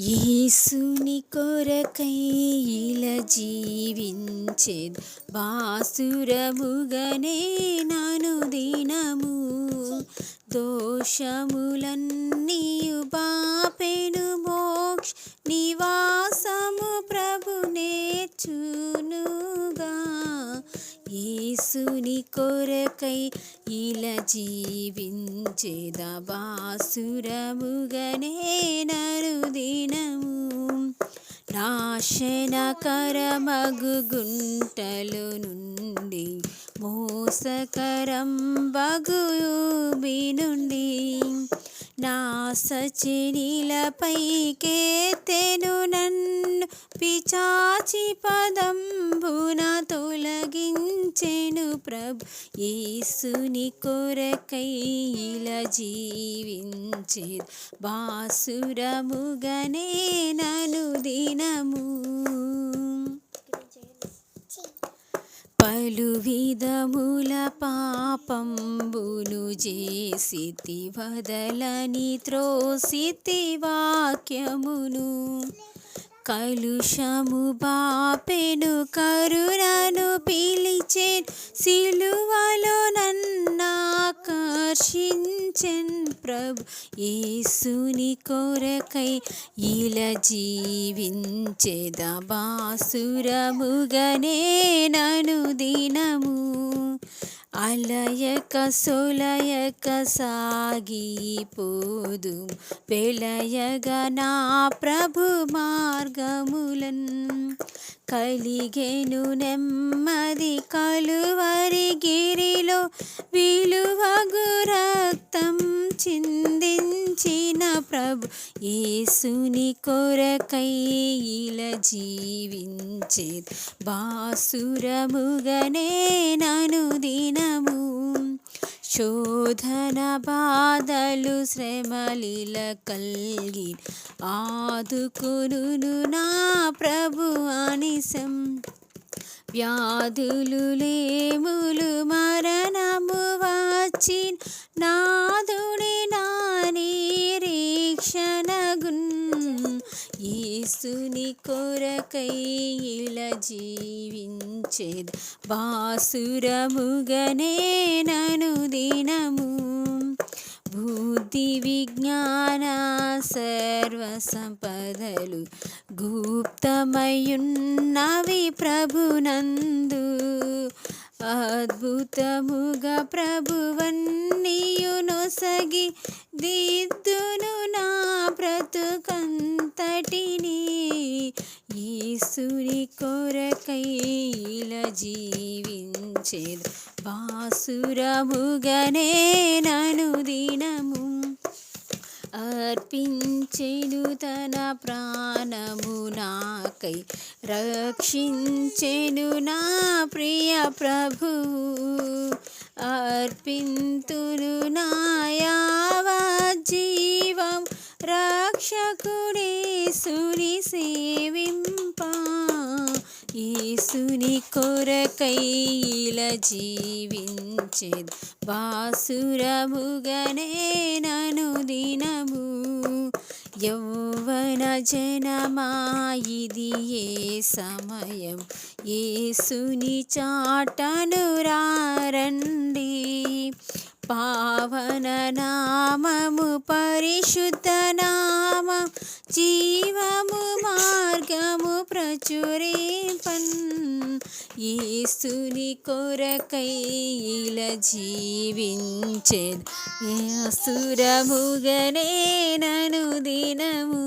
యేసుని కొరకై ఇలా జీవించేద్ బాసురముగనే నను దినము. దోషములన్నీ బాపెను నీ కొరకై ఇలా జీవించేద బాసురముగనే నను దినము నాశనకరమగు గుంటలు నుండి మోసకరం బగుబి నుండి నా సచినిలపైకేతెను నన్ను పిచాచి పదంబున తొలగించెను ప్రభు. యేసుని కొరకై ఇలా జీవించే బాసురముగనే నను దినము. పలు విధముల పాపంబును చేసితి వదలని త్రోసితి వాక్యమును. కలుషము బాపెను కరుణను పిలిచేన్ సిలువలో నన్నాకర్షించెన్ ప్రభు. యేసుని కొరకై ఇలా జీవించేద బాసురముగనే నను దినము అలయక సులయక సాగిపోదు పెళయగ నా ప్రభు మార్గములన్. కలిగెను నెమ్మది కలువరి గిరిలో విలువగు రక్తం చిందింది చిందించిన ప్రభు ఏసుని కొరకై ఇలా జీవించే బాసురముగనే నను దినము శోధన బాధలు శ్రమలిల కల్గి ఆదుకును నా ప్రభు అనిసం వ్యాధులు లేములు మరణము వచ్చిన్ నాదుడే యేసుని కొరకై ఇలా జీవించేద్ బాసురముగనే నను దినము. బుద్ధి విజ్ఞాన సర్వ సంపదలు గుప్తమయున్నవి ప్రభునందు. అద్భుతముగా ప్రభువన్నీయు నొసగి దిద్దును నా బ్రతుకంతటిని జీవించేది. బాసురముగనే నను దినము అర్పించెను తన ప్రాణము నాకై. రక్షించెను నా ప్రియ ప్రభు అర్పింతును నాయావ జీవం రక్షకుడే సుని సేవింపా ఈసుని కొరకై ఇలా జీవించేద్. బాసురముగనే నను దినము. యౌవన జనమా ఇది ఏ సమయం? ఏసుని చాటను రారండి. పావన నామము పరిశుద్ధ నామం. జీవము మార్గము ప్రచురేపన్. యేసుని కొరకై ఇలా జీవించేద్. సురముగనే నను దినము.